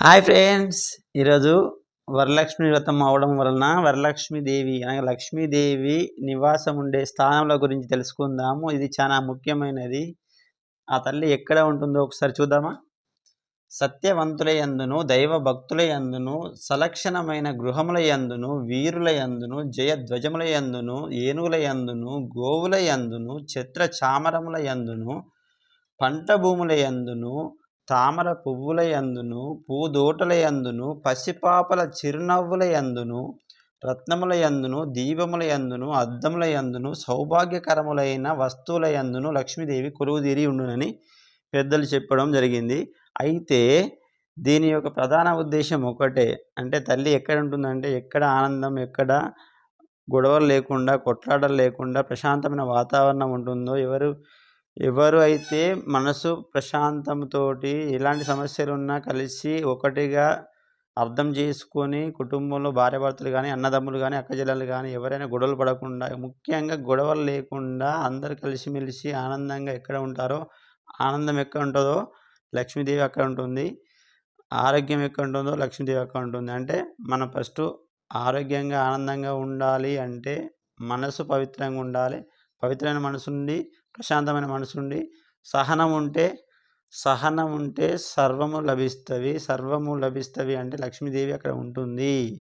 Hi friends ఈరోజు వరలక్ష్మి వ్రతం అవడం వలన వరలక్ష్మీదేవి అనగా లక్ష్మీదేవి నివాసం ఉండే స్థానంల గురించి తెలుసుకుందాము. ఇది చాలా ముఖ్యమైనది. ఆ తల్లి ఎక్కడ ఉంటుందో ఒకసారి చూద్దామా? సత్యవంతుల యందును దైవ భక్తుల యందును సలక్షణమైన గృహముల యందును వీరుల యందును జయధ్వజముల యందును ఏనుగుల యందును గోవుల యందును ఛత్ర చామరముల యందును పంట భూముల యందును తామర పువ్వుల యందును పూదోటల యందును పసిపాపల చిరునవ్వుల యందును రత్నముల యందును దీపముల యందును అద్దముల యందును సౌభాగ్యకరములైన వస్తువుల యందును లక్ష్మీదేవి కొలువుదీరి ఉండునని పెద్దలు చెప్పడం జరిగింది. అయితే దీని యొక్క ప్రధాన ఉద్దేశం ఒకటే. అంటే తల్లి ఎక్కడ ఉంటుందంటే ఎక్కడ ఆనందం ఎక్కడ గొడవలు లేకుండా కొట్లాటలు లేకుండా ప్రశాంతమైన వాతావరణం ఉంటుందో ఎవరు ఎవరు అయితే మనసు ప్రశాంతంతో ఎలాంటి సమస్యలు ఉన్నా కలిసి ఒకటిగా అర్థం చేసుకొని కుటుంబంలో భార్యాభర్తలు కానీ అన్నదమ్ములు కానీ అక్కచెల్లెలు కానీ ఎవరైనా గొడవలు పడకుండా ముఖ్యంగా గొడవలు లేకుండా అందరు కలిసిమెలిసి ఆనందంగా ఎక్కడ ఉంటారో ఆనందం ఎక్కడ ఉంటుందో లక్ష్మీదేవి అక్కడ ఉంటుంది. ఆరోగ్యం ఎక్కడ ఉంటుందో లక్ష్మీదేవి అక్కడ ఉంటుంది. అంటే మనం ఫస్ట్ ఆరోగ్యంగా ఆనందంగా ఉండాలి అంటే మనసు పవిత్రంగా ఉండాలి. పవిత్రమైన మనసు ఉండి ప్రశాంతమైన మనసు ఉండి సహనం ఉంటే సహనం ఉంటే సర్వము లభిస్తవి సర్వము లభిస్తవి అంటే లక్ష్మీదేవి అక్కడ ఉంటుంది.